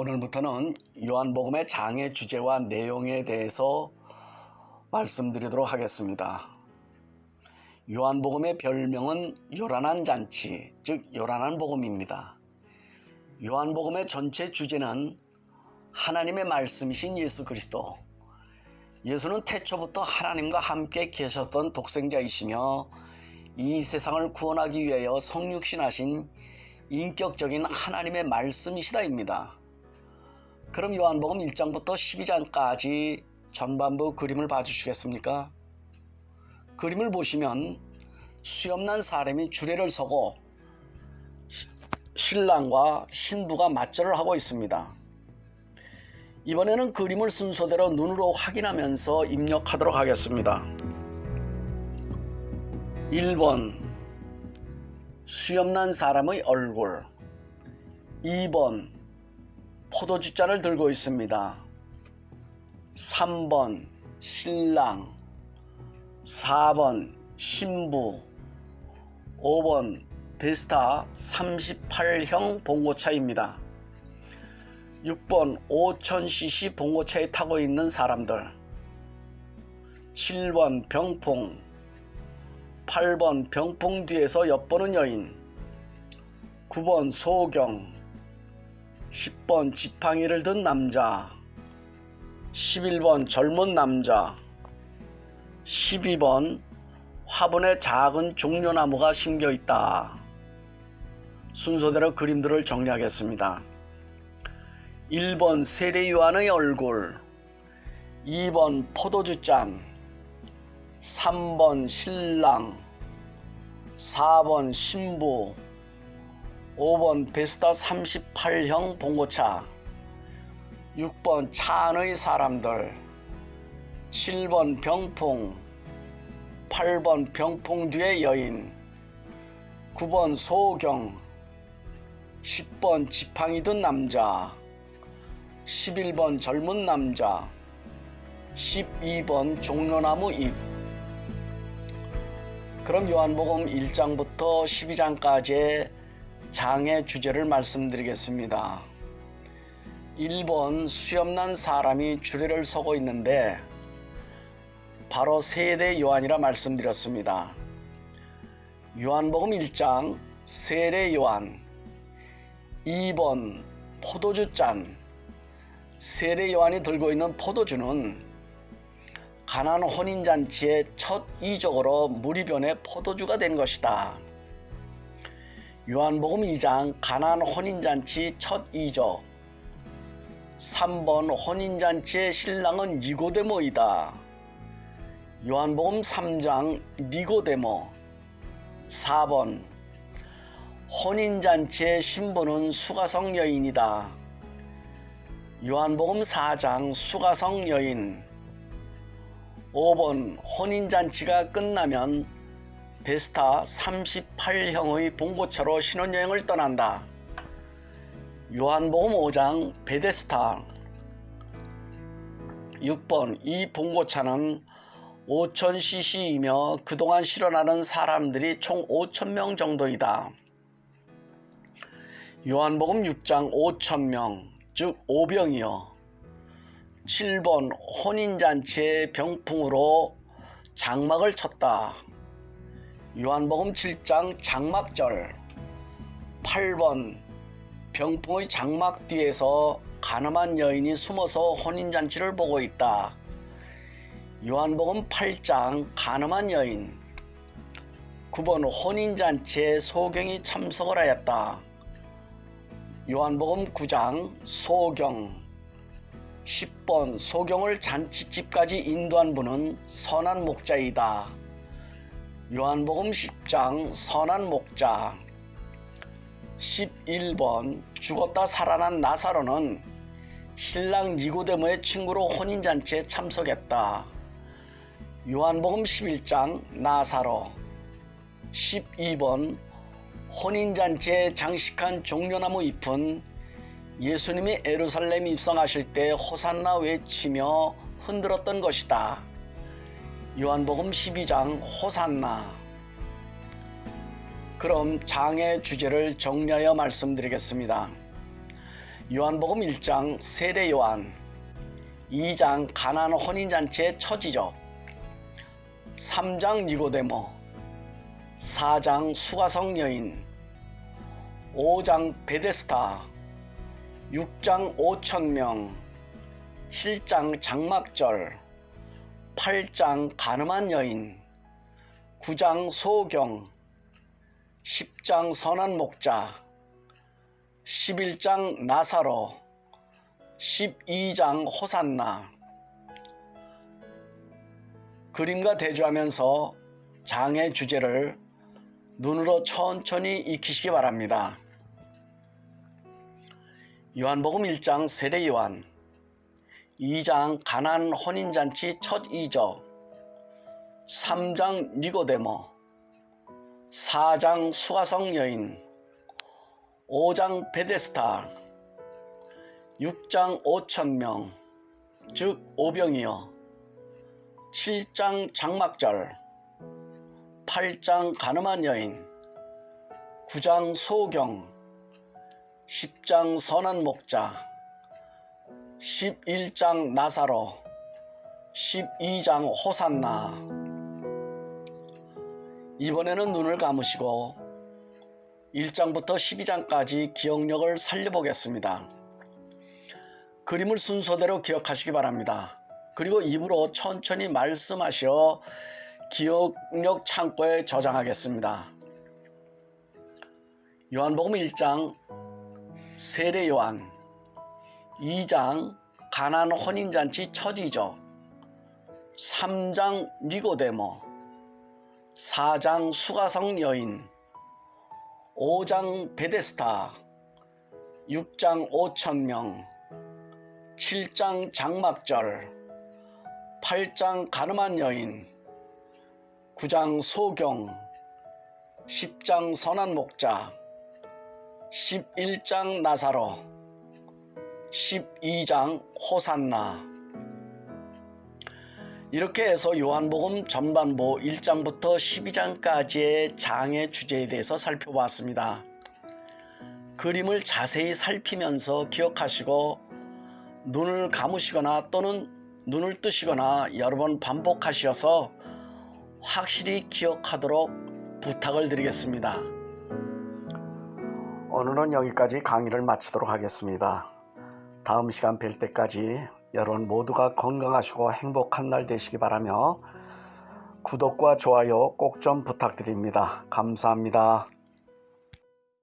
오늘부터는 요한복음의 장의 주제와 내용에 대해서 말씀드리도록 하겠습니다. 요한복음의 별명은 요란한 잔치, 즉 요란한 복음입니다. 요한복음의 전체 주제는 하나님의 말씀이신 예수 그리스도. 예수는 태초부터 하나님과 함께 계셨던 독생자이시며 이 세상을 구원하기 위하여 성육신하신 인격적인 하나님의 말씀이시다입니다. 그럼 요한복음 1장부터 12장까지 전반부 그림을 봐주시겠습니까? 그림을 보시면 수염난 사람이 주례를 서고 신랑과 신부가 맞절을 하고 있습니다. 이번에는 그림을 순서대로 눈으로 확인하면서 입력하도록 하겠습니다. 1번 수염난 사람의 얼굴 2번 포도주잔을 들고 있습니다. 3번 신랑 4번 신부 5번 베스타 38형 봉고차입니다. 6번 5000cc 봉고차에 타고 있는 사람들 7번 병풍 8번 병풍 뒤에서 엿보는 여인 9번 소경 10번 지팡이를 든 남자 11번 젊은 남자 12번 화분에 작은 종려나무가 심겨 있다. 순서대로 그림들을 정리하겠습니다. 1번 세례 요한의 얼굴 2번 포도주잔 3번 신랑 4번 신부 5번 베스타 38형 봉고차. 6번 차 안의 사람들. 7번 병풍. 8번 병풍 뒤의 여인. 9번 소경. 10번 지팡이 든 남자. 11번 젊은 남자. 12번 종려나무 잎. 그럼 요한복음 1장부터 12장까지의 장의 주제를 말씀드리겠습니다. 1번 수염난 사람이 주례를 서고 있는데 바로 세례 요한이라 말씀드렸습니다. 요한복음 1장 세례 요한 2번 포도주 잔 세례 요한이 들고 있는 포도주는 가난 혼인 잔치의 첫 이적으로 변해 포도주가 된 것이다. 요한복음 2장 가난 혼인잔치 첫 이적 3번 혼인잔치의 신랑은 니고데모이다. 요한복음 3장 니고데모 4번 혼인잔치의 신부는 수가성 여인이다. 요한복음 4장 수가성 여인 5번 혼인잔치가 끝나면 베스타 38형의 봉고차로 신혼여행을 떠난다. 요한복음 5장 베데스타 6번 이 봉고차는 5000cc이며 그동안 실어나는 사람들이 총 5000명 정도이다. 요한복음 6장 5000명 즉 5병이요. 7번 혼인잔치의 병풍으로 장막을 쳤다. 요한복음 7장 장막절 8번 병풍의 장막 뒤에서 가늠한 여인이 숨어서 혼인잔치를 보고 있다. 요한복음 8장 가늠한 여인 9번 혼인잔치에 소경이 참석을 하였다. 요한복음 9장 소경 10번 소경을 잔치집까지 인도한 분은 선한 목자이다. 요한복음 10장 선한 목자 11번 죽었다 살아난 나사로는 신랑 니고데모의 친구로 혼인잔치에 참석했다. 요한복음 11장 나사로 12번 혼인잔치에 장식한 종려나무 잎은 예수님이 에루살렘 입성하실 때 호산나 외치며 흔들었던 것이다. 요한복음 12장 호산나 그럼 장의 주제를 정리하여 말씀드리겠습니다. 요한복음 1장 세례 요한 2장 가나안 혼인잔치의 처지적 3장 니고데모 4장 수가성 여인 5장 베데스타 6장 5천명 7장 장막절 8장 가늠한 여인 9장 소경 10장 선한 목자 11장 나사로 12장 호산나 그림과 대조하면서 장의 주제를 눈으로 천천히 익히시기 바랍니다. 요한복음 1장 세례 요한 2장 가난 혼인잔치 첫 이적 3장 니고데모 4장 수가성 여인 5장 베데스타 6장 5천명 즉 오병이요 7장 장막절 8장 가늠한 여인 9장 소경 10장 선한 목자 11장 나사로 12장 호산나 이번에는 눈을 감으시고 1장부터 12장까지 기억력을 살려보겠습니다. 그림을 순서대로 기억하시기 바랍니다. 그리고 입으로 천천히 말씀하시어 기억력 창고에 저장하겠습니다. 요한복음 1장 세례 요한 2장 가난 혼인잔치 첫이적 3장 니고데모 4장 수가성 여인 5장 베데스타 6장 5천명 7장 장막절 8장 가늠한 여인 9장 소경 10장 선한 목자 11장 나사로 12장 호산나 이렇게 해서 요한복음 전반부 1장부터 12장까지의 장의 주제에 대해서 살펴보았습니다. 그림을 자세히 살피면서 기억하시고 눈을 감으시거나 또는 눈을 뜨시거나 여러 번 반복하셔서 확실히 기억하도록 부탁을 드리겠습니다. 오늘은 여기까지 강의를 마치도록 하겠습니다. 다음 시간 뵐 때까지 여러분 모두가 건강하시고 행복한 날 되시기 바라며 구독과 좋아요 꼭 좀 부탁드립니다. 감사합니다.